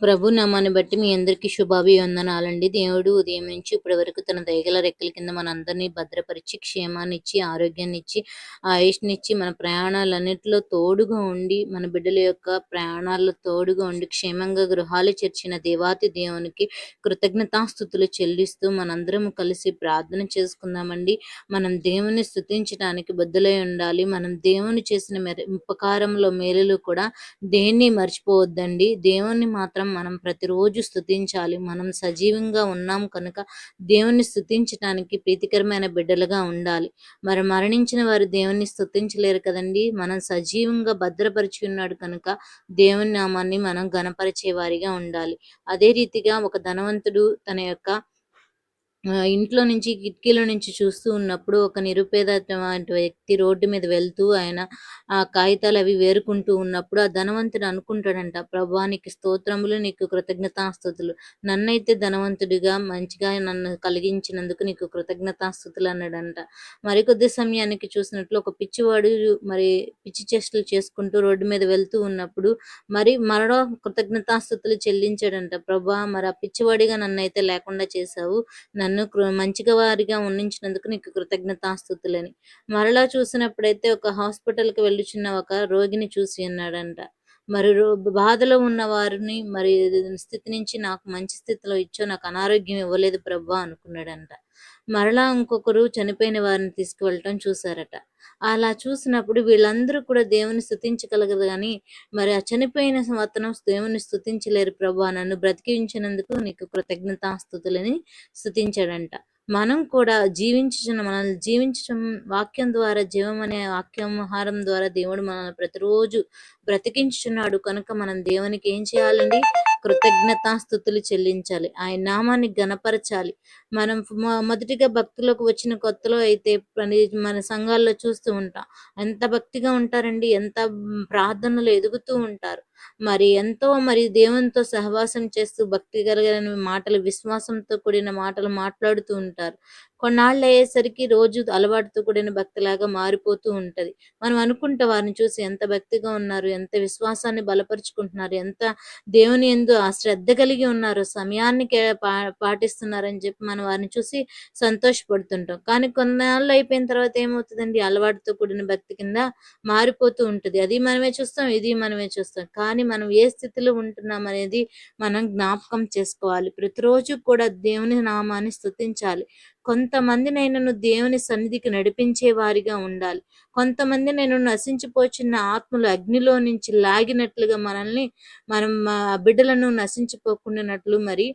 ప్రభు నామాన్ని బట్టి మీ అందరికీ శుభాభివందనాలండి దేవుడు ఉదయం నుంచి ఇప్పటి వరకు తన దయగల రెక్కల కింద మనందరినీ భద్రపరిచి క్షేమాన్ని ఇచ్చి ఆరోగ్యాన్ని ఇచ్చి ఆయుష్నిచ్చి మన ప్రయాణాలన్నింటిలో తోడుగా ఉండి మన బిడ్డల యొక్క ప్రయాణాల్లో తోడుగా ఉండి క్షేమంగా గృహాలు చేర్చిన దేవాతి దేవునికి కృతజ్ఞతాస్థుతులు చెల్లిస్తూ మనందరం కలిసి ప్రార్థన చేసుకుందామండి. మనం దేవుని స్థుతించడానికి బద్దులై ఉండాలి. మనం దేవుని చేసిన మెర ఉపకారంలో మేలులు కూడా దేన్ని మర్చిపోవద్దండి. దేవుని మాత్రం మనం ప్రతిరోజు స్థుతించాలి మనం సజీవంగా ఉన్నాం కనుక దేవుని స్థుతించడానికి ప్రీతికరమైన బిడ్డలుగా ఉండాలి. మరి మరణించిన వారు దేవుని స్థుతించలేరు కదండి? మనం సజీవంగా భద్రపరిచి ఉన్నాడు కనుక దేవుని నామాన్ని మనం గణపరిచే వారిగా ఉండాలి. అదే రీతిగా ఒక ధనవంతుడు తన యొక్క ఇంట్లో నుంచి కిటికీలో నుంచి చూస్తూ ఉన్నప్పుడు ఒక నిరుపేద వ్యక్తి రోడ్డు మీద వెళ్తూ ఆయన ఆ కాగితాలు అవి వేరుకుంటూ ఉన్నప్పుడు ఆ ధనవంతుడు అనుకుంటాడంట ప్రభానికి స్తోత్రములు నీకు కృతజ్ఞతాస్థుతులు. నన్నైతే ధనవంతుడిగా మంచిగా నన్ను కలిగించినందుకు నీకు కృతజ్ఞతాస్థుతులు అన్నాడంట. మరికొద్ది సమయానికి చూసినట్లు ఒక పిచ్చివాడు మరి పిచ్చి చేష్టలు చేసుకుంటూ రోడ్డు మీద వెళ్తూ ఉన్నప్పుడు మరి మరో కృతజ్ఞతాస్థుతులు చెల్లించాడంట ప్రభా మరి ఆ పిచ్చివాడిగా నన్నైతే లేకుండా చేశావు. నన్ను మంచిగా వారిగా ఉండించినందుకు నీకు కృతజ్ఞతాస్థుతులని. మరలా చూసినప్పుడైతే ఒక హాస్పిటల్కి వెళ్ళుచున్న ఒక రోగిని చూసి అన్నాడంట. మరి బాధలో ఉన్న వారిని మరి స్థితి నుంచి నాకు మంచి స్థితిలో ఇచ్చో నాకు అనారోగ్యం ఇవ్వలేదు ప్రభా అనుకున్నాడంట. మరలా ఇంకొకరు చనిపోయిన వారిని తీసుకువెళ్ళటం చూసారట అలా చూసినప్పుడు వీళ్ళందరూ కూడా దేవుని స్థుతించగలగదు కానీ మరి ఆ చనిపోయిన అతను దేవుని స్థుతించలేరు ప్రభా. నన్ను బ్రతికించినందుకు నీకు కృతజ్ఞతాస్థుతులని స్థుతించాడంట. మనం కూడా జీవించుచున్న మనల్ని జీవించడం వాక్యం ద్వారా జీవం అనే వాక్యంహారం ద్వారా దేవుడు మనల్ని ప్రతిరోజు బ్రతికించుచున్నాడు. కనుక మనం దేవునికి ఏం చేయాలండి? కృతజ్ఞతాస్థుతులు చెల్లించాలి. ఆయన నామాన్ని గనపరచాలి మనం మొదటిగా భక్తులకు వచ్చిన కొత్తలో అయితే మన సంఘాల్లో చూస్తూ ఉంటాం. ఎంత భక్తిగా ఉంటారండి ఎంత ప్రార్థనలు ఎదుగుతూ ఉంటారు. మరి ఎంతో మరి దేవునితో సహవాసం చేస్తూ భక్తి కలగలని మాటలు విశ్వాసంతో కూడిన మాటలు మాట్లాడుతూ ఉంటారు. కొన్నాళ్ళు అయ్యేసరికి రోజు అలవాటుతో కూడిన భక్తిలాగా మారిపోతూ ఉంటది. మనం అనుకుంటే వారిని చూసి ఎంత భక్తిగా ఉన్నారు ఎంత విశ్వాసాన్ని బలపరుచుకుంటున్నారు ఎంత దేవుని ఎందు ఆ శ్రద్ధ కలిగి ఉన్నారు సమయాన్ని పా పాటిస్తున్నారని చెప్పి మనం వారిని చూసి సంతోషపడుతుంటాం. కానీ కొన్నాళ్ళు అయిపోయిన తర్వాత ఏమవుతుందండి? అలవాటుతో కూడిన భక్తి కింద మారిపోతూ ఉంటుంది. అది మనమే చూస్తాం ఇది మనమే చూస్తాం. కానీ మనం ఏ స్థితిలో ఉంటున్నాం అనేది మనం జ్ఞాపకం చేసుకోవాలి. ప్రతిరోజు కూడా దేవుని నామాన్ని స్థుతించాలి కొంతమంది నేను దేవుని సన్నిధికి నడిపించే వారిగా ఉండాలి. కొంతమంది నేను నశించిపోచిన ఆత్మలు అగ్నిలో నుంచి లాగినట్లుగా మనల్ని మనం బిడ్డలను నశించిపోకుండానట్లు మరి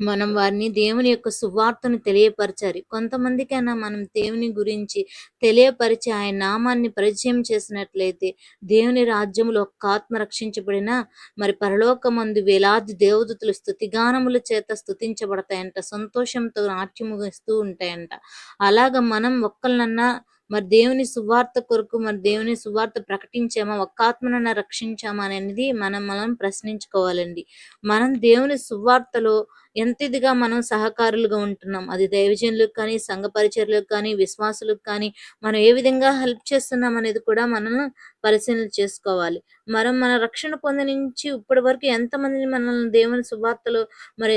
మనం వారిని దేవుని యొక్క సువార్తను తెలియపరచాలి. కొంతమందికైనా మనం దేవుని గురించి తెలియపరిచి ఆయన నామాన్ని పరిచయం చేసినట్లయితే దేవుని రాజ్యములో ఒక్క ఆత్మ రక్షించబడిన మరి పరలోకమందు వేలాది దేవదతులు స్థుతిగానముల చేత స్థుతించబడతాయంట సంతోషంతో నాట్యము ఇస్తూ ఉంటాయంట. అలాగ మనం ఒక్కళ్ళన్నా మరి దేవుని సువార్త కొరకు మరి దేవుని సువార్త ప్రకటించామా ఒక్క ఆత్మనన్నా రక్షించామా అనేది మనం మనం ప్రశ్నించుకోవాలండి. మనం దేవుని సువార్తలో ఎంత ఇదిగా మనం సహకారులుగా ఉంటున్నాం? అది దైవజనులకు కానీ సంఘ పరిచర్లకు కానీ విశ్వాసులకు కానీ మనం ఏ విధంగా హెల్ప్ చేస్తున్నాం అనేది కూడా మనం పరిశీలన చేసుకోవాలి. మనం మన రక్షణ పొంది నుంచి ఇప్పటి వరకు ఎంతమందిని మనల్ని దేవుని సువార్తలు మరి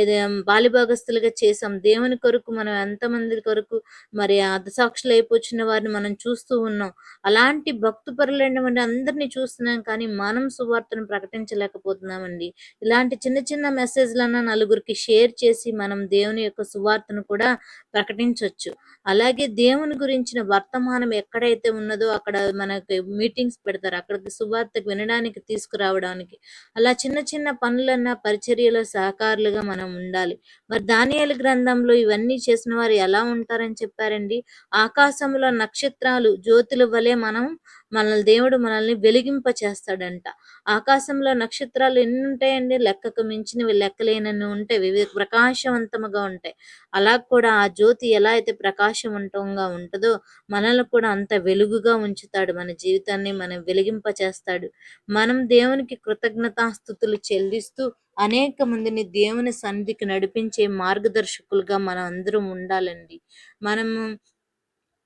బాలిభాగస్తులుగా చేసాం దేవుని కొరకు మనం ఎంతమంది కొరకు మరి అర్ధసాక్షులు అయిపోచిన వారిని మనం చూస్తూ ఉన్నాం? అలాంటి భక్తు పరులైనటువంటి అందరినీ చూస్తున్నాం కానీ మనం సువార్తను ప్రకటించలేకపోతున్నామండి. ఇలాంటి చిన్న చిన్న మెసేజ్లన్నా నలుగురికి షేర్ షేర్ చేసి మనం దేవుని యొక్క సువార్తను కూడా ప్రకటించవచ్చు అలాగే దేవుని గురించిన వర్తమానం ఎక్కడైతే ఉన్నదో అక్కడ మనకి మీటింగ్స్ పెడతారు. అక్కడికి సువార్తకు వినడానికి తీసుకురావడానికి. అలా చిన్న చిన్న పనులన్న పరిచర్యలో సహకారులుగా మనం ఉండాలి. మరి దానియాల గ్రంథంలో ఇవన్నీ చేసిన వారు ఎలా ఉంటారని చెప్పారండి? ఆకాశంలో నక్షత్రాలు జ్యోతుల వలె మనం మనల్ని దేవుడు మనల్ని వెలిగింప చేస్తాడంట. ఆకాశంలో నక్షత్రాలు ఎన్ని ఉంటాయండి? లెక్కకు మించినవి లెక్కలేనన్ని ఉంటాయి. వివిధ ప్రకాశవంతముగా ఉంటాయి. అలా కూడా ఆ జ్యోతి ఎలా అయితే ప్రకాశవంతంగా ఉంటుందో మనల్ని కూడా అంత వెలుగుగా ఉంచుతాడు. మన జీవితాన్ని మనం వెలిగింప చేస్తాడు మనం దేవునికి కృతజ్ఞతాస్థుతులు చెల్లిస్తూ అనేక మందిని దేవుని సన్నిధికి నడిపించే మార్గదర్శకులుగా మనం అందరం ఉండాలండి. మనము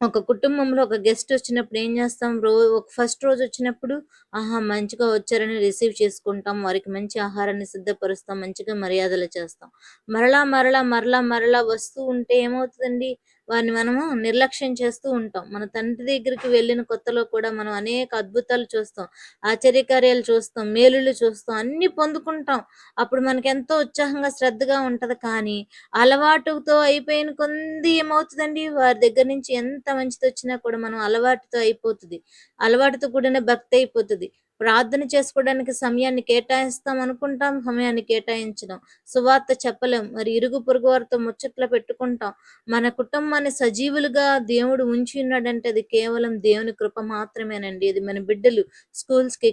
ఒక కుటుంబంలో ఒక గెస్ట్ వచ్చినప్పుడు ఏం చేస్తాం? రో ఒక ఫస్ట్ రోజు వచ్చినప్పుడు ఆహా మంచిగా వచ్చారని రిసీవ్ చేసుకుంటాం. వారికి మంచి ఆహారాన్ని సిద్ధపరుస్తాం. మంచిగా మర్యాదలు చేస్తాం. మరలా మరలా మరలా మరలా వస్తూ ఉంటే ఏమవుతుందండి? వారిని మనము నిర్లక్ష్యం చేస్తూ ఉంటాం. మన తండ్రి దగ్గరికి వెళ్ళిన కొత్తలో కూడా మనం అనేక అద్భుతాలు చూస్తాం. ఆశ్చర్యకార్యాలు చూస్తాం. మేలులు చూస్తాం. అన్ని పొందుకుంటాం. అప్పుడు మనకి ఎంతో ఉత్సాహంగా శ్రద్ధగా ఉంటది. కానీ అలవాటుతో అయిపోయిన కొంది ఏమవుతుందండి? వారి దగ్గర నుంచి ఎంత మంచిది వచ్చినా కూడా మనం అలవాటుతో అయిపోతుంది. అలవాటుతో కూడిన భక్తి అయిపోతుంది. ప్రార్థన చేసుకోవడానికి సమయాన్ని కేటాయిస్తాం అనుకుంటాం సమయాన్ని కేటాయించడం. సువార్త చెప్పలేం మరి ఇరుగు పొరుగు వారితో ముచ్చట్లు పెట్టుకుంటాం. మన కుటుంబాన్ని సజీవులుగా దేవుడు ఉంచి ఉన్నాడంటే అది కేవలం దేవుని కృప మాత్రమేనండి. ఇది మన బిడ్డలు స్కూల్స్కి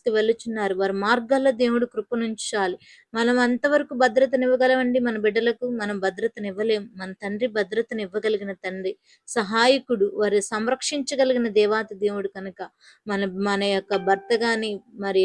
కి వెళ్ళుచున్నారు. వారి మార్గాల్లో దేవుడు కృపనుంచాలి. మనం అంతవరకు భద్రతనివ్వగలమండి? మన బిడ్డలకు మనం భద్రతనివ్వలేం. మన తండ్రి భద్రతనివ్వగలిగిన తండ్రి సహాయకుడు వారి సంరక్షించగలిగిన దేవాతి దేవుడు కనుక మన మన యొక్క భర్త కానీ మరి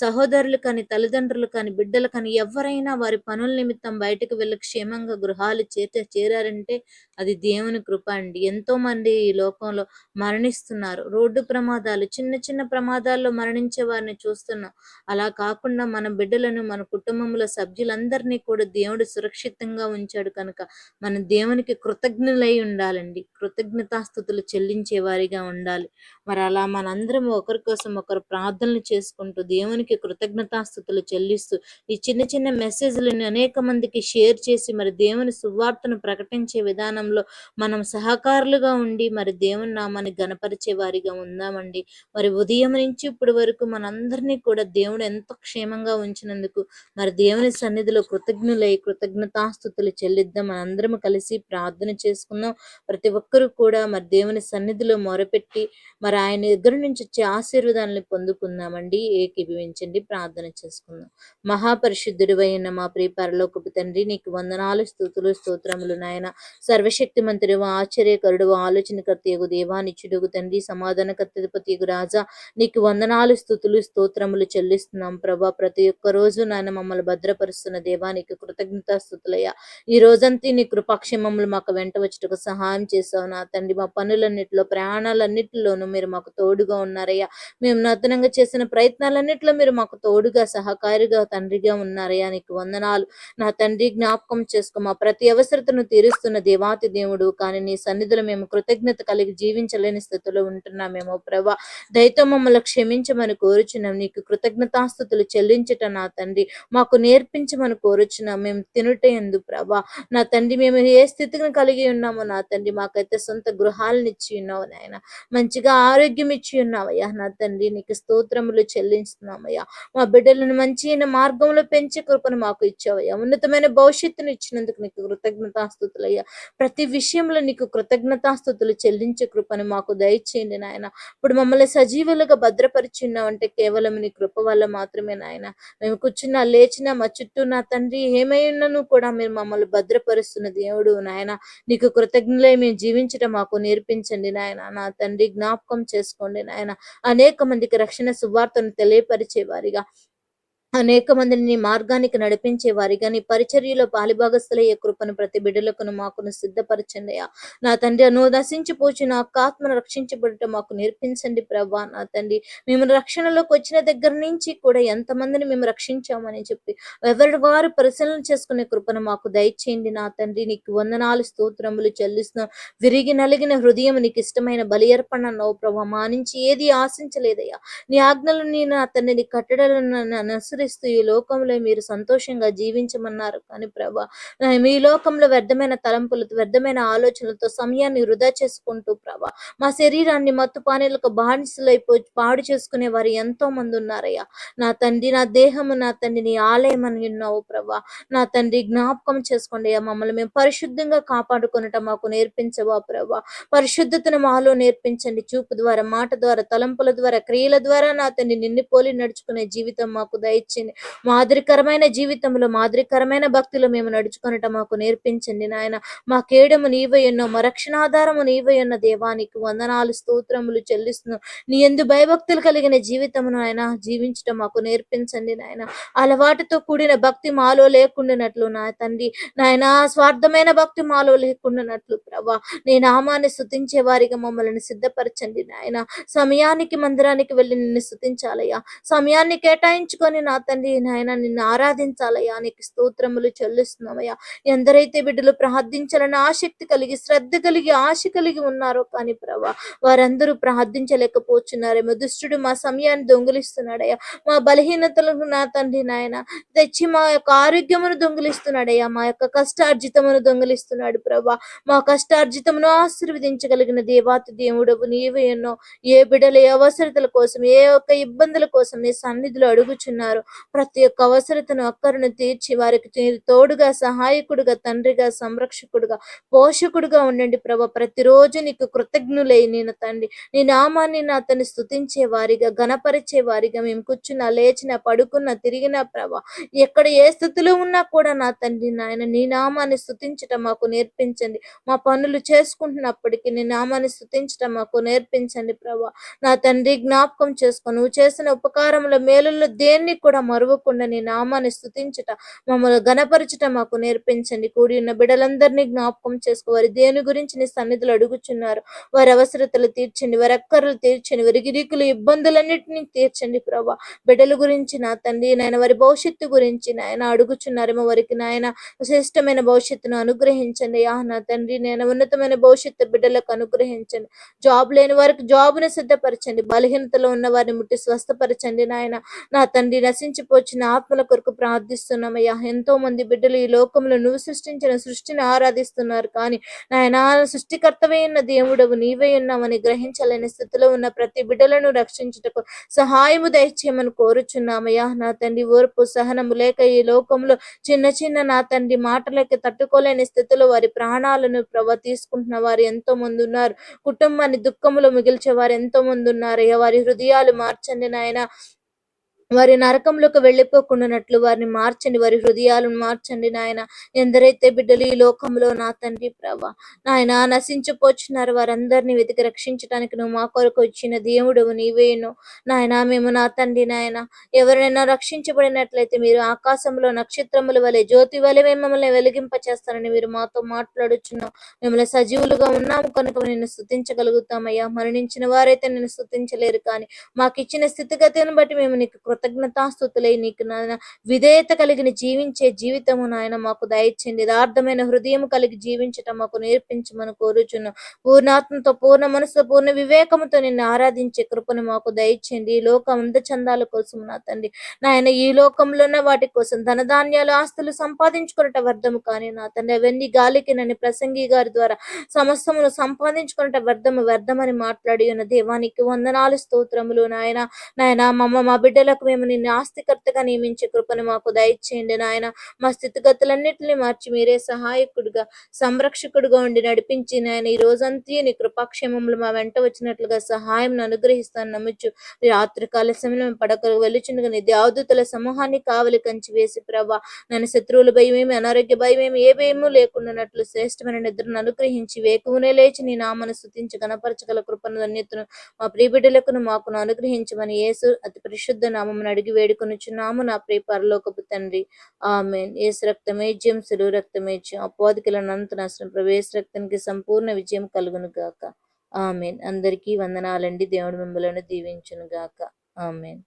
సహోదరులు కానీ తల్లిదండ్రులు కానీ బిడ్డలు కానీ ఎవరైనా వారి పనుల నిమిత్తం బయటకు వెళ్ళి క్షేమంగా గృహాలు చేర చేరారంటే అది దేవుని కృప అండి. ఎంతో మంది ఈ లోకంలో మరణిస్తున్నారు. రోడ్డు ప్రమాదాలు చిన్న చిన్న ప్రమాదాల్లో మరణించే వారిని చూస్తున్నాం. అలా కాకుండా మన బిడ్డలను మన కుటుంబంలో సభ్యులందరినీ కూడా దేవుడు సురక్షితంగా ఉంచాడు కనుక మన దేవునికి కృతజ్ఞులై ఉండాలండి. కృతజ్ఞతాస్థుతులు చెల్లించే వారిగా ఉండాలి. మరి అలా మనందరం ఒకరి కోసం ఒకరు ప్రార్థనలు చేసుకుంటూ దేవునికి కృతజ్ఞతాస్థుతులు చెల్లిస్తూ ఈ చిన్న చిన్న మెసేజ్లను అనేక మందికి షేర్ చేసి మరి దేవుని సువార్తను ప్రకటించే విధానంలో మనం సహకారులుగా ఉండి మరి దేవుని నామాన్ని గనపరిచే వారిగా ఉందామండి. మరి ఉదయం నుంచి ఇప్పటి వరకు మనందరినీ కూడా దేవుడు ఎంతో క్షేమంగా ఉంచినందుకు మరి దేవుని సన్నిధిలో కృతజ్ఞులై కృతజ్ఞతాస్థుతులు చెల్లిద్దాం. మనందరం కలిసి ప్రార్థన చేసుకుందాం. ప్రతి ఒక్కరూ కూడా మరి దేవుని సన్నిధిలో మొరపెట్టి మరి ఆయన దగ్గర నుంచి వచ్చే ఆశీర్వాదాలను పొందుకుందామండి ఏకీభవించండి. ప్రార్థన చేసుకుందాం. మహాపరిశుద్ధుడు అయిన మా ప్రియ పరలోకపు తండ్రి నీకు వందనాలు స్థుతులు స్తోత్రములు నాయన. సర్వశక్తి మంత్రి ఆశ్చర్యకరుడు ఆలోచనకర్తయగు దేవానిచ్చుడుగు తండ్రి సమాధానకర్తపతి రాజా. నీకు వందనాలు స్థుతులు స్తోత్రములు చెల్లిస్తున్నాం ప్రభా. ప్రతి ఒక్క రోజు నాయన మమ్మల్ని భద్రపరుస్తున్న దేవానికి కృతజ్ఞత స్థుతులయ్యా ఈ రోజంతా నీ కృపాక్షేమములు మాకు వెంట వచ్చుటకు సహాయం చేసావు నా తండ్రి. మా పనులన్నిటిలో ప్రయాణాలన్నిటిలోనూ మీరు మాకు తోడుగా ఉన్నారయ్యా. మేము నూతనంగా చేసిన ప్రయత్నాలన్నింటిలో మీరు మాకు తోడుగా సహకారిగా తండ్రిగా ఉన్నారయ్యా నీకు వందనాలు. నా తండ్రి జ్ఞాపకం చేసుకో. మా ప్రతి అవసరతను తీరుస్తున్న దేవాతి దేవుడు. కానీ నీ సన్నిధిలో మేము కృతజ్ఞత కలిగి జీవించలేని స్థితిలో ఉంటున్నామేమో ప్రభా దయతో మమ్మల్ని క్షమించమని కోరుచున్నాం. నీకు కృతజ్ఞతాస్థుతులు చెల్లించట నా తండ్రి. మాకు నేర్పించమని కోరుచున్నాం. మేము తినుట ఎందు ప్రభా. నా తండ్రి మేము ఏ స్థితిని కలిగి ఉన్నామో నా తండ్రి మాకైతే సొంత గృహాలను ఇచ్చి ఉన్నావు నాయన. మంచిగా ఆరోగ్యం ఇచ్చి ఉన్నావయ్యా నా తండ్రి. నీకు స్తోత్రములు చెల్లిస్తున్నామయ్యా మా బిడ్డలను మంచి మార్గంలో పెంచే కృపను మాకు ఇచ్చావయ్యా. ఉన్నతమైన భవిష్యత్తును ఇచ్చినందుకు నీకు కృతజ్ఞతాస్థుతులయ్యా ప్రతి విషయంలో నీకు కృతజ్ఞతాస్థుతులు చెల్లించే కృపను మాకు దయచేయండి నాయన. ఇప్పుడు మమ్మల్ని సజీవులుగా భద్రపరిచి ఉన్నావంటే కేవలం నీ కృప వల్ల మాత్రమే నాయన. మేము కూర్చున్నా లేచినా మా చుట్టూ నా తండ్రి ఏమై ఉన్నను కూడా మీరు మమ్మల్ని భద్రపరుస్తున్న దేవుడు నాయన. నీకు కృతజ్ఞలై మేము జీవించడం మాకు నేర్పించండి నాయన. నా తండ్రి జ్ఞాపకం చేసుకోండి నాయన. అనేక మందికి రక్షణ సువార్తను తెలియపరిచేవారిగా. అనేక మందిని నీ మార్గానికి నడిపించే వారిగా నీ పరిచర్యలో పాలిభాగస్థులయ్యే కృపను ప్రతి బిడ్డలకును మాకును సిద్ధపరచండి అయ్యా నా తండ్రి నువ్వు నశించిపోచి నా ఆత్మను రక్షించబడట మాకు నేర్పించండి ప్రభా నా తండ్రి. మేము రక్షణలోకి వచ్చిన దగ్గర నుంచి కూడా ఎంతమందిని మేము రక్షించామని చెప్పి ఎవరి వారు పరిశీలన చేసుకునే కృపను మాకు దయచేయండి నా తండ్రి. నీకు వందనాలు స్తోత్రములు చెల్లిస్తున్నాం. విరిగి నలిగిన హృదయం నీకు ఇష్టమైన బలి అర్పణ అన్నావు ప్రభా మా నుంచి ఏది ఆశించలేదయ్యా. నీ ఆజ్ఞలు నీ నా తండ్రి నీ కట్టడలను అనుసరిస్తూ ఈ లోకంలో మీరు సంతోషంగా జీవించమన్నారు. కానీ ప్రభా మీ లోకంలో వ్యర్థమైన తలంపులతో వ్యర్థమైన ఆలోచనలతో సమయాన్ని వృధా చేసుకుంటూ ప్రభా మా శరీరాన్ని మత్తు పానీలకు బానిసలైపోయి పాడు చేసుకునే వారు ఎంతో మంది ఉన్నారయ్యా. నా తండ్రి నా దేహము నా తండ్రి నీ ఆలయం అని విన్నావు ప్రభా. నా తండ్రి జ్ఞాపకం చేసుకోండి అయ్యా. మమ్మల్ని మేము పరిశుద్ధంగా కాపాడుకొనటం మాకు నేర్పించవా ప్రభా. పరిశుద్ధతను మాలో నేర్పించండి. చూపు ద్వారా మాట ద్వారా తలంపుల ద్వారా క్రియల ద్వారా నా తండ్రి నిన్ను పోలి నడుచుకునే జీవితం మాకు దయచేయండి ఇచ్చింది మాదిరికరమైన జీవితంలో మాదిరికరమైన భక్తిలో మేము నడుచుకునట మాకు నేర్పించండి నాయన. మా కేడము నీవై ఎన్నో మా నీవై ఉన్న దేవానికి వందనాలు స్తోత్రములు చెల్లిస్తున్నాం. నీ ఎందు భయభక్తులు కలిగిన జీవితమును ఆయన జీవించటం మాకు నేర్పించండి నాయన. అలవాటుతో కూడిన భక్తి మాలో లేకుండానట్లు నా తండ్రి. నాయన స్వార్థమైన భక్తి మాలో లేకుండానట్లు ప్రభా. నీ నామాన్ని స్థుతించే వారిగా మమ్మల్ని సిద్ధపరచండి నాయన. సమయానికి మందిరానికి వెళ్ళి నిన్ను స్థుతించాలయ్యా సమయాన్ని కేటాయించుకొని నా తండ్రి నాయన నిన్ను ఆరాధించాలయ్యా. నీకు స్తోత్రములు చెల్లిస్తున్నామయ్యా. ఎందరైతే బిడ్డలు ప్రార్థించాలని ఆసక్తి కలిగి శ్రద్ధ కలిగి ఆశ కలిగి ఉన్నారో కానీ ప్రభా వారందరూ ప్రార్థించలేకపోతున్నారేమో. దుష్టుడు మా సమయాన్ని దొంగిలిస్తున్నాడయ్యా. మా బలహీనతలకు నా తండ్రి నాయన తెచ్చి మా యొక్క ఆరోగ్యమును దొంగిలిస్తున్నాడయ్యా. మా యొక్క కష్టార్జితమును దొంగిలిస్తున్నాడు ప్రభా. మా కష్టార్జితమును ఆశీర్వదించగలిగిన దేవాతి దేవుడవు నీవే ఎన్నో. ఏ బిడ్డలు ఏ అవసరతల కోసం ఏ ఒక్క ఇబ్బందుల కోసం నీ సన్నిధిలో అడుగుచున్నారు. ప్రతి ఒక్క అవసరతను అక్కరును తీర్చి వారికి మీరు తోడుగా సహాయకుడుగా తండ్రిగా సంరక్షకుడుగా పోషకుడుగా ఉండండి ప్రభ. ప్రతిరోజు నీకు కృతజ్ఞులై నేను తండ్రి. నీ నామాన్ని నా అతన్ని స్థుతించే వారిగా గణపరిచే వారిగా మేము కూర్చున్న లేచిన పడుకున్న తిరిగిన ప్రభ. ఎక్కడ ఏ స్థితిలో ఉన్నా కూడా నా తండ్రి నాయన నీ నామాన్ని స్థుతించటం మాకు నేర్పించండి. మా పనులు చేసుకుంటున్నప్పటికీ నీ నామాన్ని స్థుతించటం మాకు నేర్పించండి ప్రభా. నా తండ్రి జ్ఞాపకం చేసుకో నువ్వు చేసిన ఉపకారంలో మేలుల్లో దేన్ని కూడా మరువకుండా నీ నామాన్ని స్థుతించుట మమ్మల్ని గణపరచుట మాకు నేర్పించండి. కూడి ఉన్న బిడ్డలందరినీ జ్ఞాపకం చేసుకో. వారి దేని గురించి నీ సన్నిధులు అడుగుచున్నారు వారి అవసరతలు తీర్చండి. వారి అక్కర్లు తీర్చండి. వారి గిరికులు ఇబ్బందులన్నింటినీ తీర్చండి ప్రభా. బిడ్డల గురించి నా తండ్రి నాయన వారి భవిష్యత్తు గురించి నాయన అడుగుచున్నారేమో వారికి నాయన శ్రేష్టమైన భవిష్యత్తును అనుగ్రహించండి. యా నా తండ్రి నేను ఉన్నతమైన భవిష్యత్తు బిడ్డలకు అనుగ్రహించండి. జాబ్ లేని వారికి జాబ్ను సిద్ధపరచండి. బలహీనతలో ఉన్న వారిని ముట్టి స్వస్థపరచండి నాయన. నా తండ్రి నశించిపోచిన ఆత్మల కొరకు ప్రార్థిస్తున్నామయ్యా ఎంతో మంది బిడ్డలు ఈ లోకంలో నువ్వు సృష్టించిన సృష్టిని ఆరాధిస్తున్నారు. కానీ నాయన సృష్టికర్తవే ఉన్న దేవుడవు. నీవే ఉన్నామని గ్రహించలేని స్థితిలో ఉన్న ప్రతి బిడ్డలను రక్షించుటకు సహాయము దయచేయమని కోరుచున్నామయ్యా నా తండ్రి ఓర్పు సహనము లేక ఈ లోకంలో చిన్న చిన్న నా తండ్రి మాటలకి తట్టుకోలేని స్థితిలో వారి ప్రాణాలను ప్రభ తీసుకుంటున్న వారు ఎంతో మంది ఉన్నారు. కుటుంబాన్ని దుఃఖములో మిగిల్చే వారు ఎంతో మంది ఉన్నారయ్యా వారి హృదయాలు మార్చండి నాయన. వారి నరకంలోకి వెళ్ళిపోకుండానట్లు వారిని మార్చండి వారి హృదయాలను మార్చండి నాయన. ఎందరైతే బిడ్డలు ఈ లోకంలో నా తండ్రి ప్రభా నాయన నశించిపోచున్నారు వారందరినీ వెతికి రక్షించడానికి నువ్వు మా కొరకు వచ్చిన దేవుడు నీవేను నాయన మేము నా తండ్రి నాయన. ఎవరైనా రక్షించబడినట్లయితే మీరు ఆకాశంలో నక్షత్రముల వలె జ్యోతి వలె మిమ్మల్ని వెలిగింప చేస్తారని మీరు మాతో మాట్లాడుచున్నాం. మిమ్మల్ని సజీవులుగా ఉన్నాము కనుక నిన్ను స్థుతించగలుగుతామయ్యా. మరణించిన వారైతే నిన్ను స్థుతించలేరు కానీ మాకు ఇచ్చిన స్థితిగతిని బట్టి మేము నీకు కృతజ్ఞతాస్థుతులై నీకు నాయన. విధేయత కలిగిన జీవించే జీవితము నాయన మాకు దయచేయండి. యథార్థమైన హృదయం కలిగి జీవించటం మాకు నేర్పించమని కోరుచున్నాం. పూర్ణాత్మతో పూర్ణ మనసుతో పూర్ణ వివేకముతో నిన్ను ఆరాధించే కృపను మాకు దయచేయండి. ఈ లోకం అందచందాల కోసం నా తండ్రి. నాయన ఈ లోకంలోనే వాటి కోసం ధనధాన్యాలు ఆస్తులు సంపాదించుకున్నట వ్యర్థము కానీ నా తండ్రి. అవన్నీ గాలికి నన్ను ప్రసంగి గారి ద్వారా సమస్తమును సంపాదించుకున్నట వ్యర్థము వ్యర్థమని మాట్లాడి ఉన్న దేవానికి వందనాలు స్తోత్రములు నాయన. నాయన మమ్మ మా బిడ్డలకు మేము నిన్ను ఆస్తికర్తగా నియమించే కృపను మాకు దయచేయండి నాయన. మా స్థితిగతులన్నింటినీ మార్చి మీరే సహాయకుడిగా సంరక్షకుడిగా ఉండి నడిపించి నాయన ఈ రోజంతా నీ కృపాక్షేమములు మా వెంట వచ్చినట్లుగా సహాయం అనుగ్రహిస్తాను నమ్ముచు రాత్రికాల సమయంలో పడకలు వెలుచుండగా నీ దేవదూతల సమూహాన్ని కావలి కంచి వేసి ప్రభా నన్ను శత్రువుల భయమేమి అనారోగ్య భయమేమి ఏ భయము లేకుండానట్లు శ్రేష్టమైన నిద్రను అనుగ్రహించి వేకువనే లేచి నీ నామను స్థుతించి గణపరచగల కృపను ధన్యతను మా ప్రియ బిడ్డలకు మాకును అనుగ్రహించమని యేసు అతి పరిశుద్ధ నామమును అడిగి వేడుకొనుచున్నాము. నా ప్రియ పరలోకపు తండ్రి. ఆమె ఏసు రక్తమేజ్యం సులువు రక్తమేజ్యం అపోధికల అంత నష్టం ప్రవేశ రక్తానికి సంపూర్ణ విజయం కలుగును గాక. ఆమెన్. అందరికీ వందనాలండి. దేవుడు మిమ్మలను దీవించును గాక. ఆమెన్.